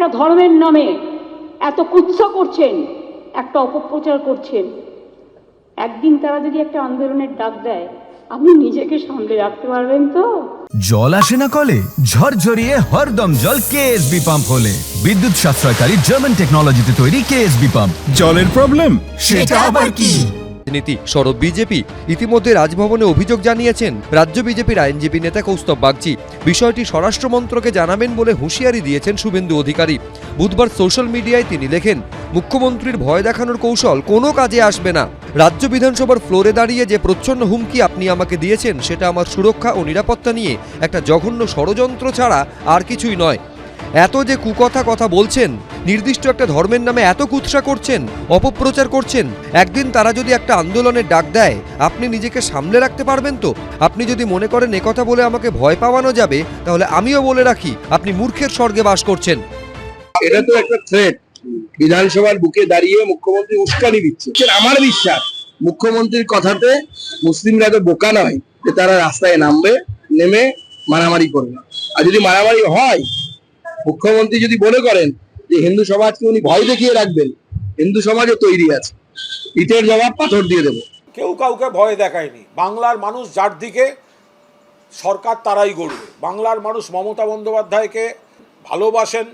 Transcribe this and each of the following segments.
একটা ধর্মের নামে এত কুৎস করছেন একটা অপপ্রচার করছেন। একদিন তারা যদি একটা আন্দোলনের ডাক দেয় আপনি নিজেকে সামলে রাখতে পারবেন তো? জল আসে না কলে ঝরঝরিয়ে হরদম জল কেএসবি পাম্প হলে। বিদ্যুৎ সাশ্রয়কারী জার্মান টেকনোলজিতে তৈরি কেএসবি পাম্প জলের প্রবলেম সেটা আবার কি? রাজনীতি। সরব বিজেপি ইতিমধ্যে রাজভবনে অভিযোগ জানিয়েছেন, রাজ্য বিজেপির আইনজীবী নেতা কৌস্তব বাগচি। বিষয়টি স্বরাষ্ট্রমন্ত্রকে জানাবেন বলে হুঁশিয়ারি দিয়েছেন শুভেন্দু অধিকারী। বুধবার সোশ্যাল মিডিয়ায় তিনি লেখেন, মুখ্যমন্ত্রীর ভয় দেখানোর কৌশল কোনো কাজে আসবে না। রাজ্য বিধানসভার ফ্লোরে দাঁড়িয়ে যে প্রচ্ছন্ন হুমকি আপনি আমাকে দিয়েছেন, সেটা আমার সুরক্ষা ও নিরাপত্তা নিয়ে একটা জঘন্য ষড়যন্ত্র ছাড়া আর কিছুই নয়। এত যে কুকথা কথা বলছেন নির্দিষ্ট একটা ধর্মের নামে এত কুৎসা করছেন, অপপ্রচার করছেন, একদিন তারা যদি একটা আন্দোলনের ডাক দেয়, আপনি নিজেকে সামলে রাখতে পারবেন তো? আপনি যদি মনে করেন একথা বলে আমাকে ভয় পাওয়ানো যাবে, তাহলে আমিও বলে রাখি, আপনি মূর্খের স্বর্গে বাস করছেন। এটা তো একটা থ্রেট বিধানসভার বুকে দাঁড়িয়ে মুখ্যমন্ত্রী উস্কানি দিচ্ছে। আমার বিশ্বাস, মুখ্যমন্ত্রীর কথাতে মুসলিমরা তো বোকা নয় যে তারা রাস্তায় নামবে, নেমে মারামারি করবে। আর যদি মারামারি হয়, মুখ্যমন্ত্রী যদি মনে করেন যে হিন্দু সমাজকে উনি ভয় দেখিয়ে রাখবেন, হিন্দু সমাজও তৈরি আছে। ইটের জবাব পাথর দিয়ে দেবো। কেউ কাউকে ভয় দেখায়নি। বাংলার মানুষ যার দিকে সরকার তারাই গড়বে। বাংলার মানুষ মমতা বন্দ্যোপাধ্যায়কে ভালোবাসেন।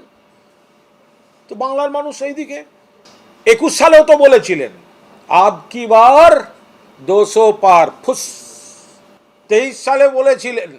তো বাংলার মানুষ এই দিকে। একুশ সালেও তো বলেছিলেন, আব কি বার দোশো পার, ফুস। তেইশ সালে বলেছিলেন